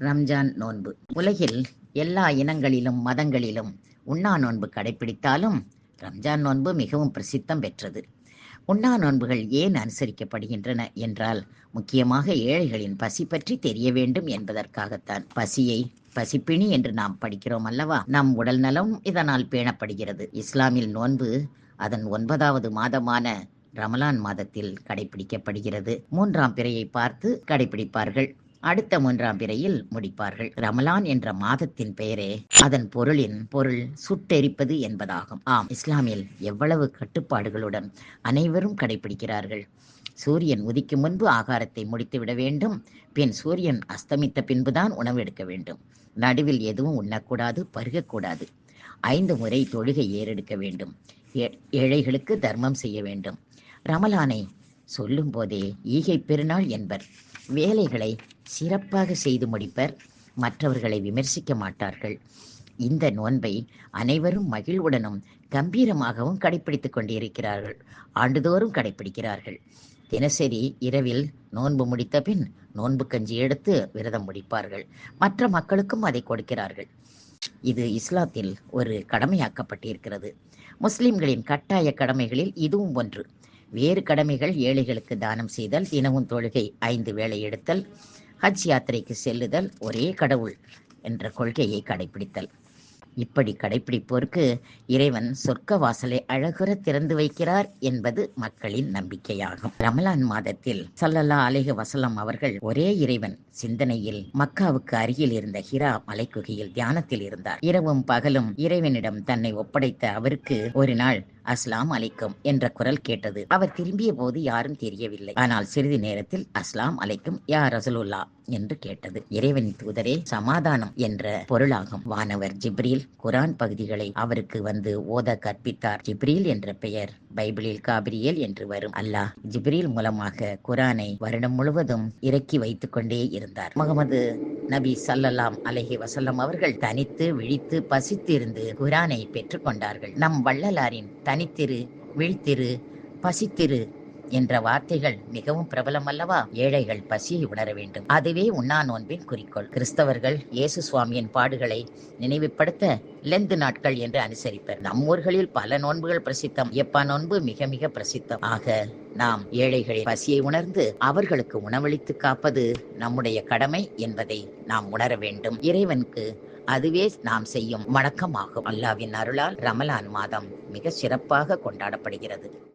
ரம்ஜான் நோன்பு. உலகில் எல்லா இனங்களிலும் மதங்களிலும் உண்ணா நோன்பு கடைபிடித்தாலும் ரம்ஜான் நோன்பு மிகவும் பிரசித்தம் பெற்றது. உண்ணா நோன்புகள் ஏன் அனுசரிக்கப்படுகின்றன என்றால் முக்கியமாக ஏழைகளின் பசி பற்றி தெரிய வேண்டும் என்பதற்காகத்தான். பசியை பசிப்பிணி என்று நாம் படிக்கிறோம் அல்லவா? நம் உடல் நலம் இதனால் பேணப்படுகிறது. இஸ்லாமில் நோன்பு அதன் ஒன்பதாவது மாதமான ரமலான் மாதத்தில் கடைபிடிக்கப்படுகிறது மூன்றாம் பிறையை பார்த்து கடைபிடிப்பார்கள் அடுத்த மூன்றாம் பிறையில் முடிப்பார்கள். ரமலான் என்ற மாதத்தின் பெயரே அதன் பொருளின் பொருள் சுட்டெரிப்பது என்பதாகும். ஆம் இஸ்லாமில் எவ்வளவு கட்டுப்பாடுகளுடன் அனைவரும் கடைபிடிக்கிறார்கள்? சூரியன் உதிக்கும் முன்பு ஆகாரத்தை முடித்துவிட வேண்டும். பின் சூரியன் அஸ்தமித்த பின்புதான் உணவு எடுக்க வேண்டும். நடுவில் எதுவும் உண்ணக்கூடாது பருகக்கூடாது. ஐந்து முறை தொழுகை ஏறெடுக்க வேண்டும். ஏ- ஏழைகளுக்கு தர்மம் செய்ய வேண்டும். ரமலானை சொல்லும் போதே ஈகை பெருநாள் என்பர். வேலைகளை சிறப்பாக செய்து முடிப்பர். மற்றவர்களை விமர்சிக்க மாட்டார்கள். இந்த நோன்பை அனைவரும் மகிழ்வுடனும் கம்பீரமாகவும் கடைபிடித்துக் கொண்டிருக்கிறார்கள். ஆண்டுதோறும் கடைபிடிக்கிறார்கள் தினசரி இரவில் நோன்பு முடித்த பின் நோன்பு கஞ்சி எடுத்து விரதம் முடிப்பார்கள். மற்ற மக்களுக்கும் அதை கொடுக்கிறார்கள். இது இஸ்லாத்தில் ஒரு கடமையாக்கப்பட்டிருக்கிறது. முஸ்லிம்களின் கட்டாய கடமைகளில் இதுவும் ஒன்று. வேறு கடமைகள் ஏழைகளுக்கு தானம் செய்தல் தினமும் தொழுகை ஐந்து வேளை எடுத்தல் ஹஜ் யாத்திரைக்கு செல்லுதல் ஒரே கடவுள் என்ற கொள்கையை கடைபிடித்தல் இப்படி கடைபிடிப்போருக்கு இறைவன் சொர்க்க வாசலை அழகுற திறந்து வைக்கிறார் என்பது மக்களின் நம்பிக்கையாகும். ரமலான் மாதத்தில் சல்லல்லா அலேஹ வசலம் அவர்கள் ஒரே இறைவன் சிந்தனையில் மக்காவுக்கு அருகில் இருந்த ஹிரா மலைக்குகையில் தியானத்தில் இருந்தார். இரவும் பகலும் இறைவனிடம் தன்னை ஒப்படைத்த அவருக்கு ஒரு நாள் அஸ்லாம் அலைக்கும் என்ற குரல் கேட்டது. அவர் திரும்பிய போது யாரும் தெரியவில்லை. ஆனால் சிறிது நேரத்தில் அஸ்லாம் அலைக்கும் யா ரசலுல்லா என்று கேட்டது. இறைவனின் தூதரே சமாதானம் என்ற பொருளாகும். வானவர் ஜிப்ரீல் குரான் பகுதிகளை அவருக்கு வந்து ஓத கற்பித்தார். ஜிப்ரீல் என்ற பெயர் பைபிளில் காபிரியல் என்று வரும். அல்லாஹ் ஜிப்ரீல் மூலமாக குரானை வருடம் முழுவதும் இறக்கி வைத்துக் கொண்டே இருந்தார். முகமது நபி ஸல்லல்லாம் அலஹி வசல்லம் அவர்கள் தனித்து விழித்து பசித்திருந்து குரானை பெற்றுக்கொண்டார்கள் நம் வள்ளலாரின் தனித்திரு விழித்திரு பசித்திரு என்ற வார்த்தைகள் மிகவும் பிரபலம் அல்லவா ஏழைகள் பசியை உணர வேண்டும். அதுவே உண்ணா நோன்பின் குறிக்கோள். கிறிஸ்தவர்கள் இயேசு சுவாமியின் பாடுகளை நினைவுபடுத்த லெந்து நாட்கள் என்று அனுசரிப்பர். நம் ஊர்களில் பல நோன்புகள் பிரசித்தம். எப்பா நோன்பு மிக மிக பிரசித்தம். ஆக நாம் ஏழைகளின் பசியை உணர்ந்து அவர்களுக்கு உணவளித்து காப்பது நம்முடைய கடமை என்பதை நாம் உணர வேண்டும். இறைவனுக்கு அதுவே நாம் செய்யும் வணக்கமாகும் அல்லாவின் அருளால் ரமலான் மாதம் மிக சிறப்பாக கொண்டாடப்படுகிறது.